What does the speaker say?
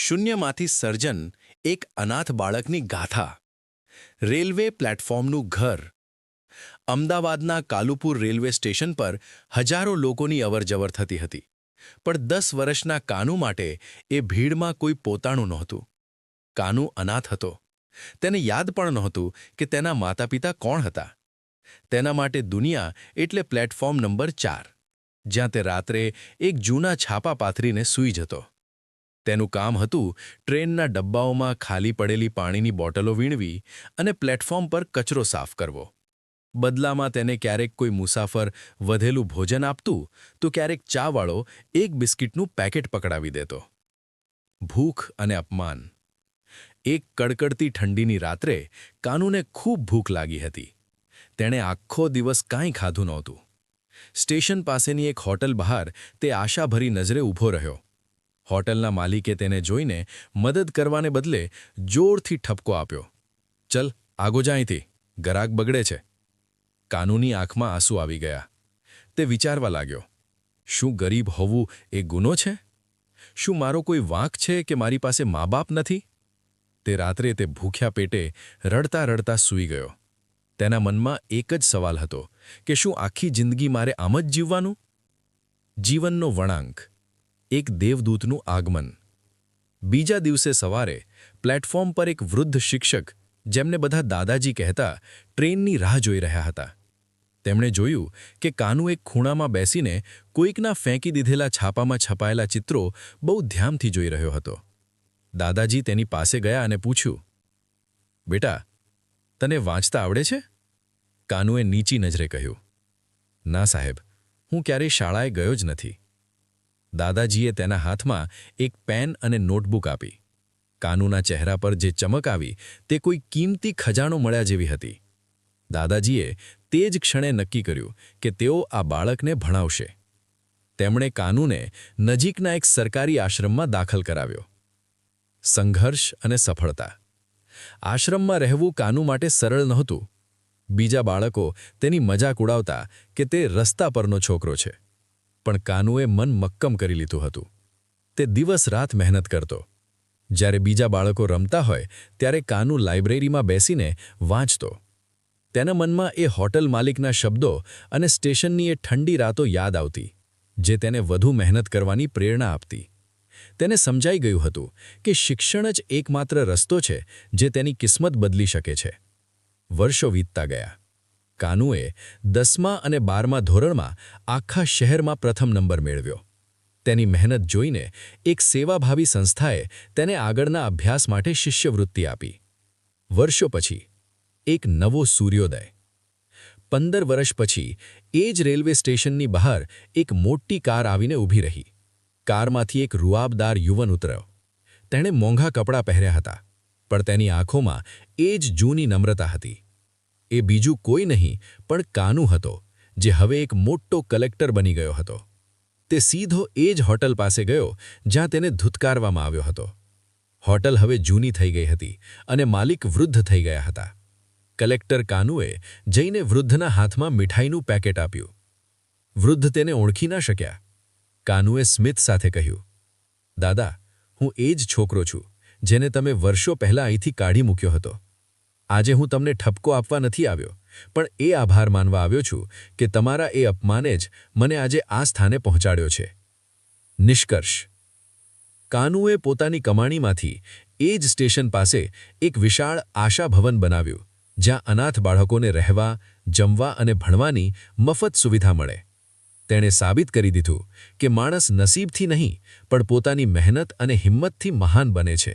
શૂન્યમાંથી સર્જન એક અનાથ બાળકની ગાથા. રેલવે પ્લેટફોર્મનું ઘર. અમદાવાદના કાલુપુર રેલવે સ્ટેશન પર હજારો લોકોની અવરજવર થતી હતી. પણ દસ વર્ષના કાનુ માટે એ ભીડમાં કોઈ પોતાનું નહોતું. કાનુ અનાથ હતો. તેને યાદ પણ નહોતું કે તેના માતાપિતા કોણ હતા. તેના માટે દુનિયા એટલે પ્લેટફોર્મ નંબર ચાર, જ્યાં તે રાત્રે એક જૂના છાપા પાથરીને સૂઈ જતો. તેનું કામ હતું ટ્રેનના ડબ્બાઓમાં ખાલી પડેલી પાણીની બોટલો વીણવી અને પ્લેટફોર્મ પર કચરો સાફ કરવો. બદલામાં તેને ક્યારેક કોઈ મુસાફર વધેલું ભોજન આપતું તો ક્યારેક ચાવાળો એક બિસ્કિટનું પેકેટ પકડાવી દેતો. ભૂખ અને અપમાન. એક કડકડતી ઠંડીની રાત્રે કાનુને ખૂબ ભૂખ લાગી હતી. તેણે આખો દિવસ કાંઈ ખાધું નહોતું. સ્ટેશન પાસેની એક હોટલ બહાર તે આશાભરી નજરે ઊભો રહ્યો. હોટલના માલિકે તેને જોઈને મદદ કરવાને બદલે જોરથી ઠપકો આપ્યો. ચલ, આગો જા ગરાક બગડે છે. કાનૂની આંખમાં આંસુ આવી ગયા. તે વિચારવા લાગ્યો. શું ગરીબ હોવું એ ગુનો છે? શું મારો કોઈ વાંક છે કે મારી પાસે મા બાપ નથી? તે રાત્રે તે ભૂખ્યા પેટે રડતા રડતા સૂઈ ગયો. તેના મનમાં એક જ સવાલ હતો કે શું આખી જિંદગી મારે આમ જ જીવવાનું? જીવનનો વળાંક. એક દેવદૂતનું આગમન. બીજા દિવસે સવારે પ્લેટફોર્મ પર એક વૃદ્ધ શિક્ષક, જેમને બધા દાદાજી કહેતા, ટ્રેનની રાહ જોઈ રહ્યા હતા. તેમણે જોયું કે કાનુ એક ખૂણામાં બેસીને કોઈકના ફેંકી દીધેલા છાપામાં છપાયેલા ચિત્રો બહુ ધ્યાનથી જોઈ રહ્યો હતો. દાદાજી તેની પાસે ગયા અને પૂછ્યું, બેટા, તને વાંચતા આવડે છે? કાનુએ નીચી નજરે કહ્યું, ના સાહેબ, હું ક્યારેય શાળાએ ગયો જ નથી. દાદાજીએ તેના હાથમાં એક પેન અને નોટબુક આપી. કાનુના ચહેરા પર જે ચમક આવી, તે કોઈ કિંમતી ખજાણો મળ્યા જેવી હતી. દાદાજીએ તે જ ક્ષણે નક્કી કર્યું કે તેઓ આ બાળકને ભણાવશે. તેમણે કાનુને નજીકના એક સરકારી આશ્રમમાં દાખલ કરાવ્યો. સંઘર્ષ અને સફળતા. આશ્રમમાં રહેવું કાનુ માટે સરળ નહોતું. બીજા બાળકો તેની મજાક ઉડાવતા કે તે રસ્તા પરનો છોકરો છે. પણ કાનુએ મન મક્કમ કરી લીધું હતું. તે દિવસ રાત મહેનત કરતો. જ્યારે બીજા બાળકો રમતા હોય, ત્યારે કાનુ લાઇબ્રેરીમાં બેસીને વાંચતો. તેના મનમાં એ હોટલ માલિકના શબ્દો અને સ્ટેશનની એ ઠંડી રાતો યાદ આવતી, જે તેને વધુ મહેનત કરવાની પ્રેરણા આપતી. તેને સમજાઈ ગયું હતું કે શિક્ષણ જ એકમાત્ર રસ્તો છે, જે તેની કિસ્મત બદલી શકે છે. વર્ષો વીતતા ગયા. કાનુએ દસમા અને બારમા ધોરણમાં આખા શહેરમાં પ્રથમ નંબર મેળવ્યો. તેની મહેનત જોઈને એક સેવાભાવી સંસ્થાએ તેને આગળના અભ્યાસ માટે શિષ્યવૃત્તિ આપી. વર્ષો પછી, એક નવો સૂર્યોદય. પંદર વર્ષ પછી, એ જ રેલવે સ્ટેશનની બહાર એક મોટી કાર આવીને ઊભી રહી. કારમાંથી એક રૂઆબદાર યુવન ઉતર્યો. તેણે મોંઘા કપડાં પહેર્યા હતા, પણ તેની આંખોમાં એ જ જૂની નમ્રતા હતી. એ બીજું કોઈ નહીં, પણ કાનુ હતો, જે હવે એક મોટો કલેક્ટર બની ગયો હતો. તે સીધો એ જ હોટલ પાસે ગયો, જ્યાં તેને ધુતકારવામાં આવ્યો હતો. હોટલ હવે જૂની થઈ ગઈ હતી અને માલિક વૃદ્ધ થઈ ગયા હતા. કલેક્ટર કાનુએ જઈને વૃદ્ધના હાથમાં મીઠાઈનું પેકેટ આપ્યું. વૃદ્ધ તેને ઓળખી ના શક્યા. કાનુએ સ્મિત સાથે કહ્યું, દાદા, હું એ જ છોકરો છું, જેને તમે વર્ષો પહેલાં અહીંથી કાઢી મૂક્યો હતો. આજે હું તમને ઠપકો આપવા નથી આવ્યો, પણ એ આભાર માનવા આવ્યો છું કે તમારા એ અપમાને જ મને આજે આ સ્થાને પહોંચાડ્યો છે. નિષ્કર્ષ. કાનુએ પોતાની કમાણીમાંથી એ જ સ્ટેશન પાસે એક વિશાળ આશા ભવન બનાવ્યું, જ્યાં અનાથ બાળકોને રહેવા, જમવા અને ભણવાની મફત સુવિધા મળે. તેણે સાબિત કરી દીધું કે માણસ નસીબથી નહીં, પણ પોતાની મહેનત અને હિંમતથી મહાન બને છે.